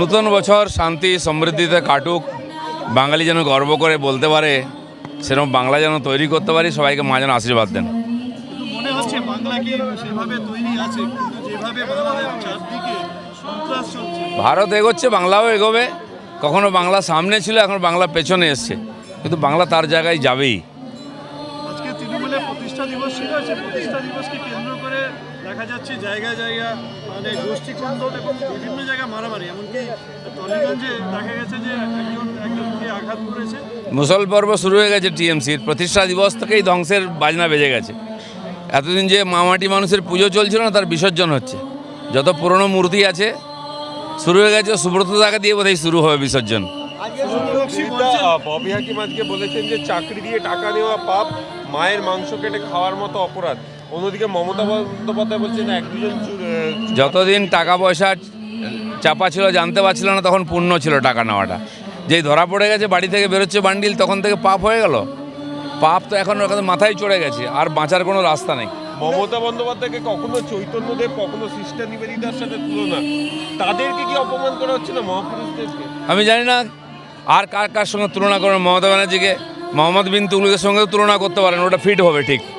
নতুন বছর শান্তি সমৃদ্ধিতে কাটুক। বাঙালি যেন গর্ব করে বলতে পারে সেরকম বাংলা যেন তৈরি করতে পারি সবাইকে মা যেন আশীর্বাদ দেন। মনে হচ্ছে বাংলা কি সেভাবে তৈরি আছে কিন্তু যেভাবে চারদিকে সন্ত্রাস চলছে। ভারত এগোচ্ছে বাংলাও এগোবে। কখনো বাংলা সামনে ছিল এখন বাংলা পেছনে এসছে। কিন্তু বাংলা তার জায়গায় যাবেই। প্রতিষ্ঠা দিবস ছিল, সেই প্রতিষ্ঠা দিবসকে কেন্দ্র করে দেখা যাচ্ছে জায়গায় জায়গা মানে গোষ্ঠী কন্দল এবং বিভিন্ন জায়গায় মারামারি। এমনকি টলিগঞ্জে দেখা গেছে যে একজন একজনকে আঘাত করেছে। মুসল পর্ব শুরু হয়ে গেছে টিএমসির। প্রতিষ্ঠা দিবস থেকেই ধ্বংসের বাজনা বেজে গেছে। এতদিন যে মামাটি মানুষের পুজো চলছিল না, তার বিসর্জন হচ্ছে। যত পুরনো মূর্তি আছে, শুরু হয়ে গেছে সুব্রত দাকে দিয়ে বোধহয় শুরু হবে বিসর্জন। আহ, ববি হাকিম আজকে বলেছেন যে চাকরি দিয়ে টাকা নেওয়া পাপ মায়ের মাংস কেটে খাওয়ার মতো অপরাধ। অন্যদিকে মমতা বন্দ্যোপাধ্যায় বলছেন এক দুজন যতদিন টাকা পয়সা চাপা ছিল জানতে পারছিল না তখন পূর্ণ ছিল টাকা নেওয়াটা। যেই ধরা পড়ে গেছে বাড়ি থেকে বেরোচ্ছে বান্ডিল তখন থেকে পাপ হয়ে গেল। পাপ তো এখন ওখানে মাথায় চড়ে গেছে আর বাঁচার কোনো রাস্তা নেই। মমতা বন্দ্যোপাধ্যায়কে কখনো চৈতন্যদেব কখনো সিস্টার নিবেদিতার সাথে তুলনা। তাদেরকে কি অপমান করা হচ্ছে না মহাপুরুষদেরকে? আমি জানি না আর কার কার সঙ্গে তুলনা করেন? মমতা ব্যানার্জিকে? মোহাম্মদ বিন তুলুদের সঙ্গেও তুলনা করতে পারেন, ওটা ফিট হবে ঠিক।